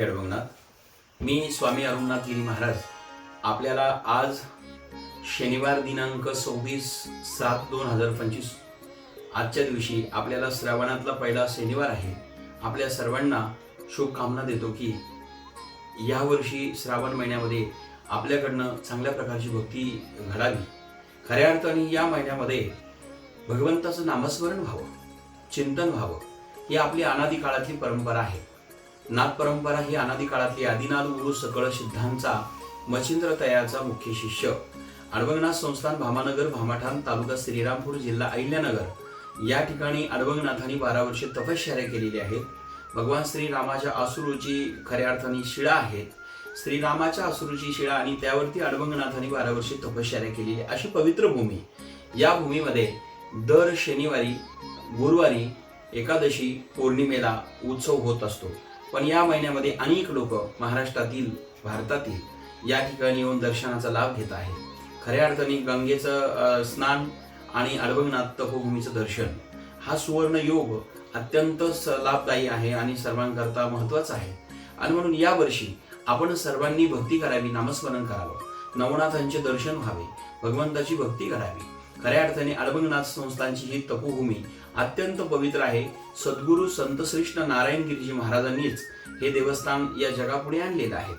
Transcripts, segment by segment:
अरुणनाथ मी स्वामी अरुणनाथ गिरी महाराज. आपल्याला आज शनिवार दिनांक सव्वीस सात दोन हजार पंचवीस. आजच्या दिवशी आपल्याला श्रावणातला पहिला शनिवार आहे. आपल्या सर्वांना शुभकामना देतो की यावर्षी श्रावण महिन्यामध्ये आपल्याकडनं चांगल्या प्रकारची भक्ती घडावी. खऱ्या अर्थाने या महिन्यामध्ये भगवंताचं नामस्मरण व्हावं चिंतन व्हावं. ही आपली अनादी काळातली परंपरा आहे. नाथ परंपरा ही अनादी काळातली आदिनाथ गुरु सकळ सिद्धांचा मच्छिंद्र तयाचा मुख्य शिष्य. अडवंगनाथ संस्थान भामानगर भामाठाण तालुका श्रीरामपूर जिल्हा अहिल्यानगर. या ठिकाणी अडवंगनाथांनी बारा वर्षे तपश्चर्या केलेली आहे भगवान श्रीरामाच्या आसुरूची खऱ्या अर्थाने शिळा आहेत. श्रीरामाच्या आसुरूची शिळा आणि त्यावरती अडवंगनाथांनी बारा वर्षे तपश्चर्या केलेली आहे. अशी पवित्र भूमी. या भूमीमध्ये दर शनिवारी गुरुवारी एकादशी पौर्णिमेला उत्सव होत असतो. पण या महिन्यामध्ये अनेक लोक महाराष्ट्रातील भारतातील या ठिकाणी येऊन दर्शनाचा लाभ घेत आहे खऱ्या अर्थाने गंगेचं स्नान आणि अडवंगनाथ तपोभूमीचं दर्शन हा सुवर्ण योग अत्यंत स- लाभदायी आहे आणि सर्वांकरता महत्त्वाचा आहे. आणि म्हणून यावर्षी आपण सर्वांनी भक्ती करावी नामस्मरण करावं. नवनाथांचे दर्शन व्हावे भगवंताची भक्ती करावी. खऱ्या अर्थाने अडवंगनाथ संस्थांची ही तपोभूमी अत्यंत पवित्र आहे. सद्गुरू संतश्रेष्ठ नारायणगिरीजी महाराजांनीच हे देवस्थान या जगापुढे आणलेलं आहे.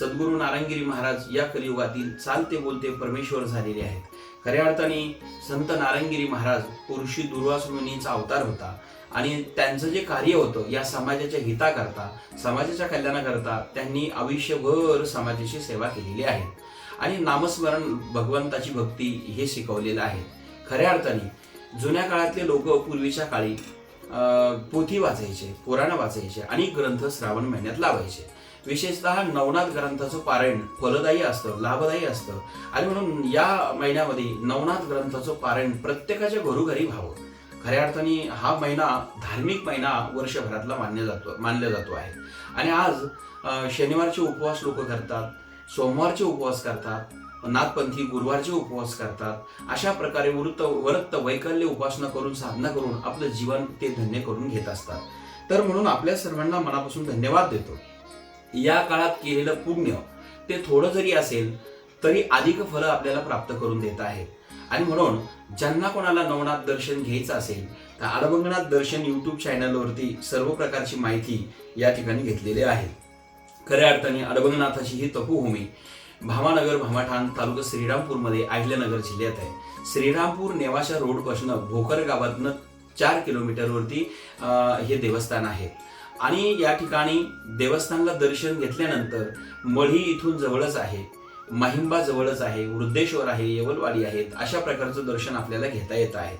सद्गुरू नारायणगिरी महाराज या कलियुगातील चालते बोलते परमेश्वर झालेले आहेत. खऱ्या अर्थाने संत नारायणगिरी महाराज पुरुषी दुर्वासमुनीचा अवतार होता आणि त्यांचं जे कार्य होतं या समाजाच्या हिताकरता समाजाच्या कल्याणाकरता त्यांनी आयुष्यभर समाजाची सेवा केलेली आहे. आणि नामस्मरण भगवंताची भक्ती हे शिकवलेलं आहे. खऱ्या अर्थाने जुन्या काळातले लोक पूर्वीच्या काळी पोथी वाचायचे पुराण वाचायचे आणि ग्रंथ श्रावण महिन्यात लावायचे. विशेषतः नवनाथ ग्रंथाचं पारायण फलदायी असतं लाभदायी असतं. आणि म्हणून या महिन्यामध्ये नवनाथ ग्रंथाचं पारायण प्रत्येकाच्या घरोघरी व्हावं. खऱ्या अर्थाने हा महिना धार्मिक महिना वर्षभरातला मानला जातो मानला जातो आहे. आणि आज शनिवारचे उपवास लोक करतात सोमवारचे उपवास करतात नाथपंथी गुरुवारचे उपवास करतात. अशा प्रकारे वृत्त वरक्त वैकल्य उपासना करून साधना करून आपलं जीवन ते धन्य करून घेत असतात. तर म्हणून आपल्या सर्वांना मनापासून धन्यवाद देतो. या काळात केलेलं पुण्य ते थोडं जरी असेल तरी अधिक फलं आपल्याला प्राप्त करून देत आहेत आणि म्हणून ज्यांना कोणाला नवनाथ दर्शन घ्यायचं असेल तर अडबंगनाथ दर्शन युट्यूब चॅनलवरती सर्व प्रकारची माहिती या ठिकाणी घेतलेली आहे. खऱ्या अर्थाने अडबंगनाथाची ही तपोभूमी भामानगर भामाठाण तालुका श्रीरामपूरमध्ये अहिल्यानगर जिल्ह्यात आहे. श्रीरामपूर नेवाशा रोडपासून भोकर गावातनं चार किलोमीटरवरती हे देवस्थान आहे. आणि या ठिकाणी देवस्थानला दर्शन घेतल्यानंतर मढी इथून जवळच आहे. माहिंबा जवळच आहे वृद्धेश्वर आहे येवलवाडी आहेत अशा प्रकारचं दर्शन आपल्याला घेता येत आहे.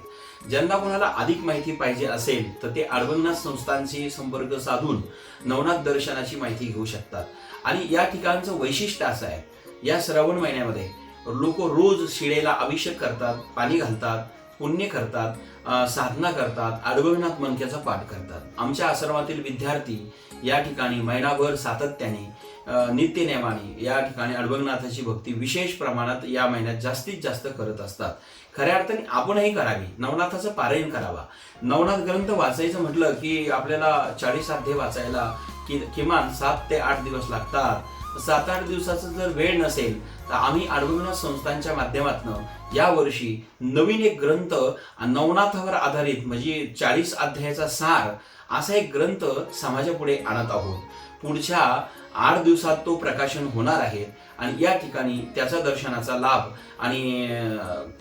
ज्यांना कोणाला अधिक माहिती पाहिजे असेल तर ते अडवंगनाथ संस्थांशी संपर्क साधून नवनाथ दर्शनाची माहिती घेऊ शकतात. आणि या ठिकाणचं वैशिष्ट्य असं आहे या श्रावण महिन्यामध्ये लोक रोज शिळेला अभिषेक करतात पाणी घालतात पुण्य करतात साधना करतात अडवंगनाथ मनक्याचा पाठ करतात. आमच्या आश्रमातील विद्यार्थी या ठिकाणी महिनाभर सातत्याने नित्य नित्यनेमाने या ठिकाणी अडवंगनाथाची भक्ती विशेष प्रमाणात या महिन्यात जास्तीत जास्त करत असतात. खऱ्या अर्थाने आपणही करावी. नवनाथाचं पारायण करावा. नवनाथ ग्रंथ वाचायचं म्हटलं की आपल्याला चाळीस अध्याय वाचायला कि किमान सात ते आठ दिवस लागतात. सात आठ दिवसाचा जर वेळ नसेल तर आम्ही अडवंगनाथ संस्थांच्या माध्यमातून या वर्षी नवीन एक ग्रंथ नवनाथावर आधारित म्हणजे चाळीस अध्यायाचा सार असा एक ग्रंथ समाजापुढे आणत आहोत. पुढच्या आठ दिवसात तो प्रकाशन होणार आहे आणि या ठिकाणी त्याचा दर्शनाचा लाभ आणि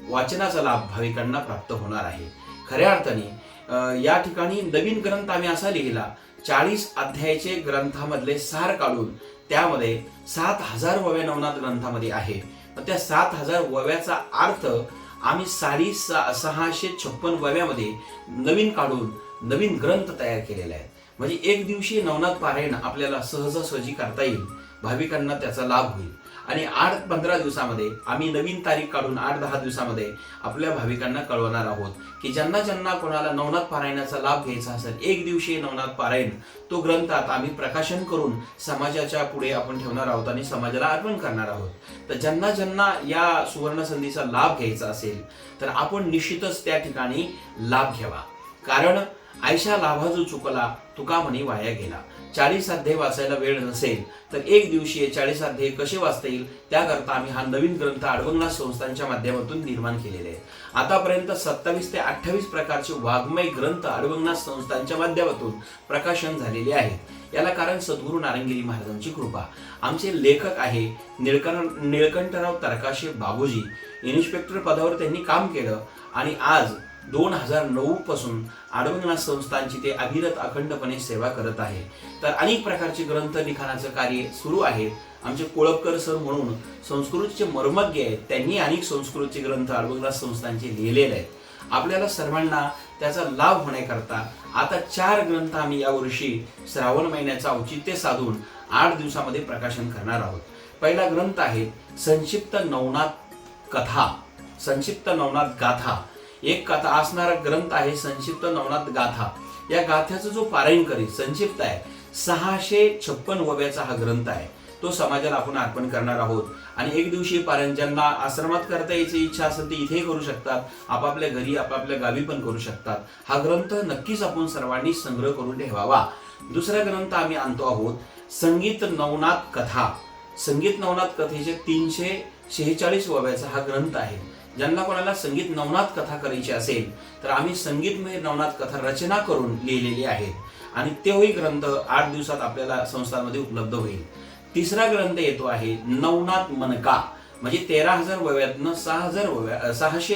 वाचनाचा लाभ भाविकांना प्राप्त होणार आहे. खऱ्या अर्थाने या ठिकाणी नवीन ग्रंथ आम्ही असा लिहिला चाळीस अध्यायाचे ग्रंथामधले सार काढून त्यामध्ये सात हजार वव्या नवनाथ ग्रंथामध्ये आहे. त्या सात हजार वव्याचा अर्थ आम्ही साडी सा- सहाशे छप्पन वव्यामध्ये नवीन काढून नवीन ग्रंथ तयार केलेला आहे म्हणजे एक दिवशी नवनाथ पारायण आपल्याला सहजासहजी करता येईल. भाविकांना त्याचा लाभ होईल. आणि आठ पंधरा दिवसामध्ये आम्ही नवीन तारीख काढून आठ दहा दिवसामध्ये आपल्या भाविकांना कळवणार आहोत की ज्यांना ज्यांना कोणाला नवनाथ पारायणाचा लाभ घ्यायचा असेल एक दिवशी नवनाथ पारायण तो ग्रंथात आम्ही प्रकाशन करून समाजाच्या पुढे आपण ठेवणार आहोत आणि समाजाला अर्पण करणार आहोत. तर ज्यांना ज्यांना या सुवर्ण संधीचा लाभ घ्यायचा असेल तर आपण निश्चितच त्या ठिकाणी लाभ घ्यावा. कारण आयशा लाभा जो चुकला तुका वाया गेला. चाळीस अध्याय वाचायला वेळ नसेल तर एक दिवशी चाळीस अध्याय कसे वाचता येईल? त्याकरता आम्ही हा नवीन ग्रंथ अडवंगनाथ संस्थांच्या माध्यमातून निर्माण केलेले आहे आतापर्यंत सत्तावीस ते अठ्ठावीस प्रकारचे वाङ्मय ग्रंथ अडवंगनाथ संस्थांच्या माध्यमातून प्रकाशन झालेले आहेत. याला कारण सद्गुरू नारंगिरी महाराजांची कृपा. आमचे लेखक आहे निळकर निळकंठराव तरकाशे बाबूजी. इन्स्पेक्टर पदावर त्यांनी काम केलं आणि आज दोन हजार नऊ पासून अडवंगनाथ संस्थांची ते अभिरत अखंडपणे सेवा करत आहे. तर अनेक प्रकारचे ग्रंथ लिखाणाचं कार्य सुरू आहे. आमचे कोळपकर सर म्हणून संस्कृतचे मर्मज्ञ आहेत. त्यांनी अनेक संस्कृतचे ग्रंथ अडवंगनाथ संस्थांचे लिहिलेले आहेत. आपल्याला सर्वांना त्याचा लाभ होण्याकरता आता चार ग्रंथ आम्ही यावर्षी श्रावण महिन्याचं औचित्य साधून आठ दिवसामध्ये प्रकाशन करणार आहोत. पहिला ग्रंथ आहे संक्षिप्त नवनाथ कथा. संक्षिप्त नवनाथ गाथा. एक कथा असणारा ग्रंथ आहे संक्षिप्त नवनाथ गाथा. या गाथ्याचा जो पारायण करी संक्षिप्त आहे सहाशे छप्पन वव्याचा हा ग्रंथ आहे. तो समाजाला आपण अर्पण करणार आहोत. आणि एक दिवशी पारायण ज्यांना आश्रमात करता यायची इच्छा असेल ते इथेही करू शकतात. आपापल्या घरी आपापल्या गावी पण करू शकतात. हा ग्रंथ नक्कीच आपण सर्वांनी संग्रह करून ठेवावा. दुसरा ग्रंथ आम्ही आणतो आहोत संगीत नवनाथ कथा. संगीत नवनाथ कथेचे तीनशे शेहेचाळीस वव्याचा हा ग्रंथ आहे. ज्यांना कोणाला संगीत नवनाथ कथा करायची असेल तर आम्ही संगीतमय म्हणजे नवनाथ कथा रचना करून लिहिलेली आहेत आणि तोही ग्रंथ आठ दिवसात आपल्याला संस्थांमध्ये उपलब्ध होईल. तिसरा ग्रंथ येतो आहे नवनाथ मनका. म्हणजे तेरा हजार वव्यातनं सहा हजार वव्या सहाशे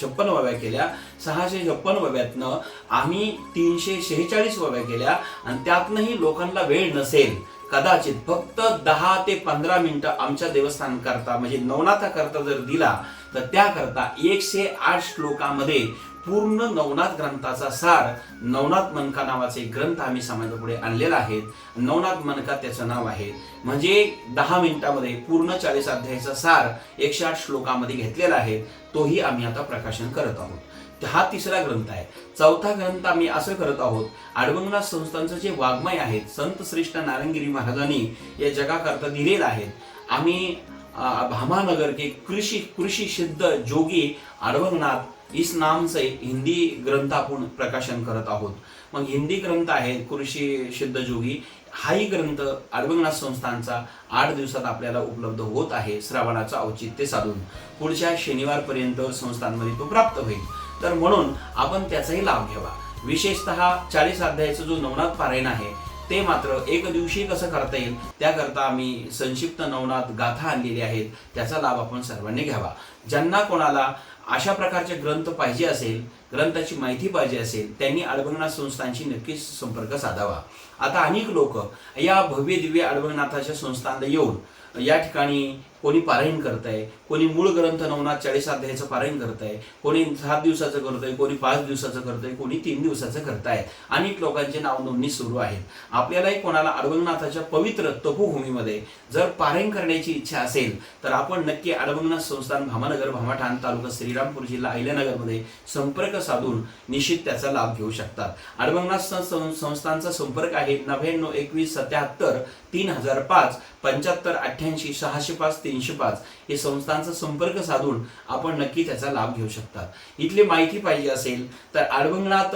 छप्पन वव्या केल्या सहाशे छप्पन वव्यातनं आम्ही तीनशे शेहेचाळीस वव्या केल्या आणि त्यातनंही लोकांना वेळ नसेल. कदाचित फक्त दहा ते पंधरा मिनिटं आमच्या देवस्थान करता म्हणजे नवनाथा करता जर दिला तर त्याकरता एकशे आठ श्लोकामध्ये पूर्ण नवनाथ ग्रंथाचा सार नवनाथ मनका नावाचे ग्रंथ आम्ही समाजापुढे आणलेला आहे. नवनाथ मनका त्याचं नाव आहे. म्हणजे दहा मिनिटामध्ये पूर्ण चाळीस अध्यायाचा सार एकशे आठ श्लोकामध्ये घेतलेला आहे. तोही आम्ही आता प्रकाशन करत आहोत. हा तिसरा ग्रंथ आहे. चौथा ग्रंथ आम्ही असं करत आहोत आडवंगनाथ संस्थांचं जे वाङ्मय आहेत संत श्रेष्ठ नारायणगिरी महाराजांनी या जगाकरता दिलेलं आहेत आम्ही भामानगर के कृषी कृषी सिद्ध जोगी अडवंगनाथ इस नाम से हिंदी ग्रंथ आपण प्रकाशन करत आहोत. मग हिंदी ग्रंथ आहे कृषी सिद्ध जोगी. हाही ग्रंथ अडवंगनाथ संस्थांचा आठ दिवसात आपल्याला उपलब्ध होत आहे श्रावणाचं औचित्य साधून. पुढच्या शनिवारपर्यंत संस्थांमध्ये तो प्राप्त होईल. तर म्हणून आपण त्याचाही लाभ घ्यावा. विशेषतः चाळीस अध्यायाचा जो नवनाथ पारायण आहे ते मात्र एक दिवशी कसं करता येईल त्याकरता आम्ही संक्षिप्त नवनाथ गाथा आणलेली आहेत. त्याचा लाभ आपण सर्वांनी घ्यावा. ज्यांना कोणाला अशा प्रकारचे ग्रंथ पाहिजे असेल ग्रंथाची माहिती पाहिजे असेल त्यांनी अडभंगनाथ संस्थांशी नक्कीच संपर्क साधावा. आता अनेक लोक या भव्य दिव्य अडभंगनाथाच्या संस्थांना येऊन या ठिकाणी कोणी पारायण करताय कोणी मूळ ग्रंथ नवनाथ चाळीस अध्यायाचं पारायण करताय कोणी सात दिवसाचं करतंय कोणी पाच दिवसाचं करतंय कोणी तीन दिवसाचं करताय अनेक लोकांचे नाव नोंदणी सुरू आहेत. आपल्यालाही कोणाला अडवंगनाथाच्या पवित्र तपोभूमीमध्ये जर पारायण करण्याची इच्छा असेल तर आपण नक्की अडवंगनाथ संस्थान भामानगर भामाठाण तालुका श्रीरामपूर जिल्हा अहिल्यानगरमध्ये संपर्क साधून निश्चित त्याचा लाभ घेऊ शकतात. अडवंगनाथ सं- संस्थांचा संपर्क आहे नव्याण्णव एकवीस सत्याहत्तर तीन हजार पाच पंच्याहत्तर अठ्ठ्याऐंशी सहाशे पाच तीन तीनशे पाच. हे संस्थांचा संपर्क साधून आपण नक्की त्याचा लाभ घेऊ शकता इथली माहिती पाहिजे असेल तर आडवंगणात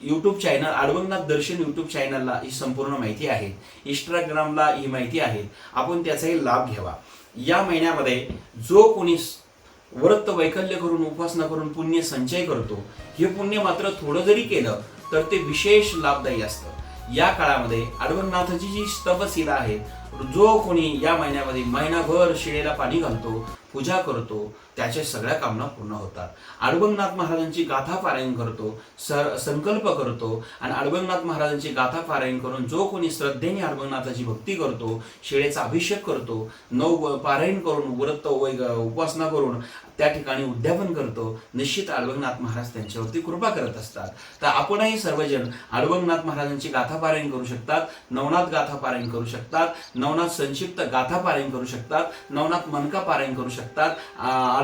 YouTube channel Adavanganath Darshan YouTube चॅनलला ही संपूर्ण माहिती आहे. इंस्टाग्रामला ही माहिती आहे. आपण त्याचाही लाभ घ्यावा. या महिन्यामध्ये जो कोणी व्रत वैकल्य करून उपासना करून पुण्य संचय करतो हे पुण्य मात्र थोडं जरी केलं तर ते विशेष लाभदायी असतं. या काळामध्ये अडवरनाथाची जी तपशिला आहे जो कोणी या महिन्यामध्ये महिनाभर शिळेला पाणी घालतो पूजा करतो त्याच्या सगळ्या कामना पूर्ण होतात. अडबंगनाथ महाराजांची गाथा पारायण करतो सर संकल्प करतो आणि अडबंगनाथ महाराजांची गाथा पारायण करून जो कोणी श्रद्धेने अडबंगनाथाची भक्ती करतो शिळेचा अभिषेक करतो नऊ पारायण करून व्रत वै- उपासना करून त्या ठिकाणी उद्यापन करतो निश्चित अडबंगनाथ महाराज त्यांच्यावरती कृपा करत असतात. तर आपणही सर्वजण अडबंगनाथ महाराजांची गाथा पारायण करू शकतात नवनाथ गाथा पारायण करू शकतात नवनाथ संक्षिप्त गाथा पारायण करू शकतात नवनाथ मनका पारायण करू शकतात आ,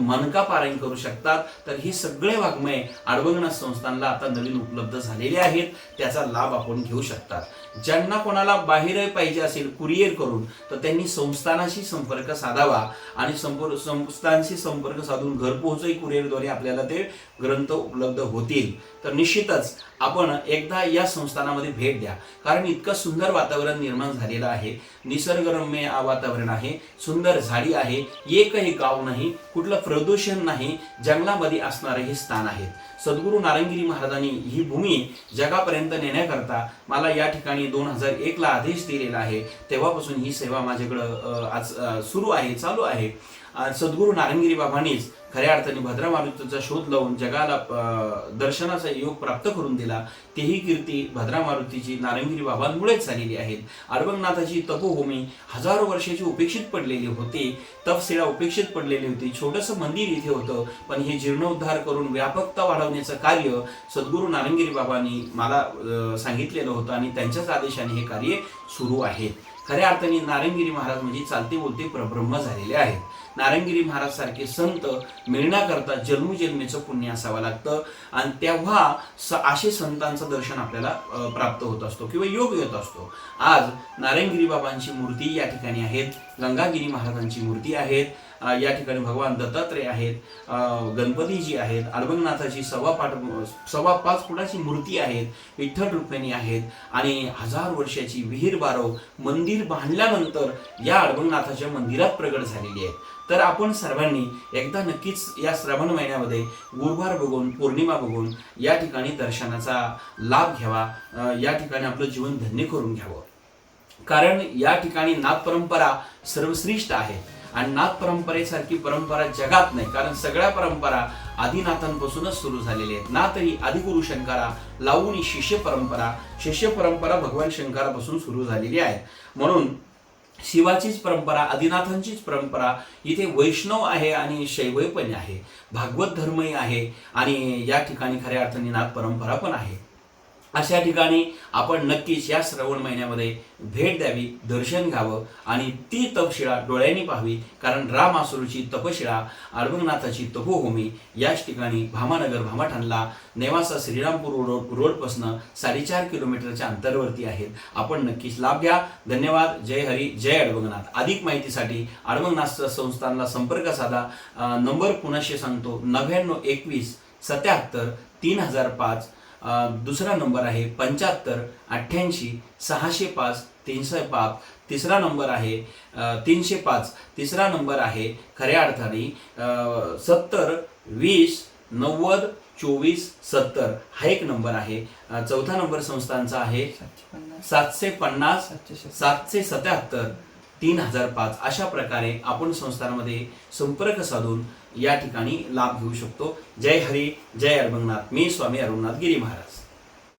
मनका पारायण करू शकतात. तर ही सगळे वाङ्मय अडवंगनाथ संस्थानला आता नवीन उपलब्ध झालेले आहेत. त्याचा लाभ आपण घेऊ शकतात. ज्यांना कोणाला बाहेर पाहिजे असेल कुरिअर करून तर त्यांनी संस्थानाशी संपर्क साधावा आणि संपर्क संस्थांशी संपर्क साधून घरपोच कुरिअरद्वारे आपल्याला ते ग्रंथ उपलब्ध होतील तर निश्चितच आपण एकदा या संस्थानामध्ये भेट द्या. कारण इतकं सुंदर वातावरण निर्माण झालेलं आहे. निसर्गरम्य वातावरण आहे. सुंदर झाडी आहे. एकही गाव नाही. कुठलं प्रदूषण नाही. जंगलामध्ये असणारे हे स्थान आहेत सद्गुरू नारंगिरी महाराजांनी ही भूमी जगापर्यंत नेण्याकरता मला या ठिकाणी दोन हजार एकला आदेश दिलेला आहे. तेव्हापासून ही सेवा माझ्याकडं आज सुरू आहे चालू आहे. सद्गुरू नारंगिरी बाबांनीच खऱ्या अर्थाने भद्रा मारुतीचा शोध लावून जगाला दर्शनाचा योग प्राप्त करून दिला तेही कीर्ती भद्रा मारुतीची नारंगिरी बाबांमुळेच झालेली आहेत. अडबंगनाथाची तपोभूमी हजारो वर्षाची उपेक्षित पडलेली होती तपशिळा उपेक्षित पडलेली होती छोटंसं मंदिर इथे होतं पण हे जीर्णोद्धार करून व्यापकता वाढवण्याचं कार्य सद्गुरू नारंगिरी बाबांनी मला सांगितलेलं होतं आणि त्यांच्याच आदेशाने हे कार्य सुरू आहे. खऱ्या अर्थाने नारंगिरी महाराज म्हणजे चालते बोलते प्रब्रह्म झालेले आहेत. नारंगिरी महाराज सारखे संत मिळण्याकरता जन्मजन्मीचं पुण्य असावं लागतं. आणि तेव्हा स असे संतांचं दर्शन आपल्याला प्राप्त होत असतो किंवा योग येत असतो. आज नारायणगिरी बाबांची मूर्ती या ठिकाणी आहेत गंगागिरी महाराजांची मूर्ती आहेत या ठिकाणी भगवान दत्तात्रय आहेत गणपतीजी आहेत अडबंगनाथाची सव्वा पाठ सव्वा पाच फुटाची मूर्ती आहेत विठ्ठल रुक्मिणी आहेत आणि हजार वर्षाची विहीर बारव मंदिर बांधल्यानंतर या अडबंगनाथाच्या मंदिरात प्रगट झालेली आहे तर आपण सर्वांनी एकदा नक्कीच या श्रावण महिन्यामध्ये गुरुवार बघून पौर्णिमा बघून या ठिकाणी दर्शनाचा लाभ घ्यावा या ठिकाणी आपलं जीवन धन्य करून घ्यावं. कारण या ठिकाणी नाथ परंपरा सर्वश्रेष्ठ आहे आणि नाथ परंपरेसारखी परंपरा जगात नाही कारण सगळ्या परंपरा आदिनाथांपासूनच सुरू झालेल्या आहेत. नाथ ही आदिगुरु शंकरा लावून ही शिष्य परंपरा शिष्य परंपरा भगवान शंकरापासून सुरू झालेली आहे. म्हणून शिवाचीच परंपरा आदिनाथांचीच परंपरा. इथे वैष्णव आहे आणि शैवय पण आहे. भागवत धर्मही आहे आणि या ठिकाणी खऱ्या अर्थाने नाथ परंपरा पण आहे. अशा ठिकाणी आपण नक्कीच या श्रवण महिन्यामध्ये भेट द्यावी दर्शन घ्यावं आणि ती तपशिळा डोळ्यांनी पाहावी. कारण रामासुरूची तपशिळा अर्भंगनाथाची तपोभूमी याच ठिकाणी भामानगर भामाठाणला नेवासा श्रीरामपूर रोड रोडपासनं साडेचार किलोमीटरच्या अंतरावरती आहेत. आपण नक्कीच लाभ घ्या. धन्यवाद. जय हरी. जय अडवंगनाथ अधिक माहितीसाठी अडबंगनाथ संस्थानला संपर्क साधा. नंबर पुनशे सांगतो. नव्याण्णव एकवीस सत्याहत्तर तीन हजार पाच. दुसरा नंबर आहे पंच्याहत्तर अठ्ठ्याऐंशी सहाशे पाच तीनशे पाच. तिसरा नंबर आहे तीनशे पाच. तिसरा नंबर आहे खऱ्या अर्थाने सत्तर वीस नव्वद चोवीस सत्तर. हा एक नंबर आहे. चौथा नंबर संस्थांचा आहे सातशे पन्नास सातशे सत्याहत्तर तीन हजार पाच. अशा प्रकारे आपण संस्थांमध्ये संपर्क साधून या ठिकाणी लाभ घेऊ शकतो. जय हरी जय अरभंगनाथ मी स्वामी अरुणनाथ गिरी महाराज.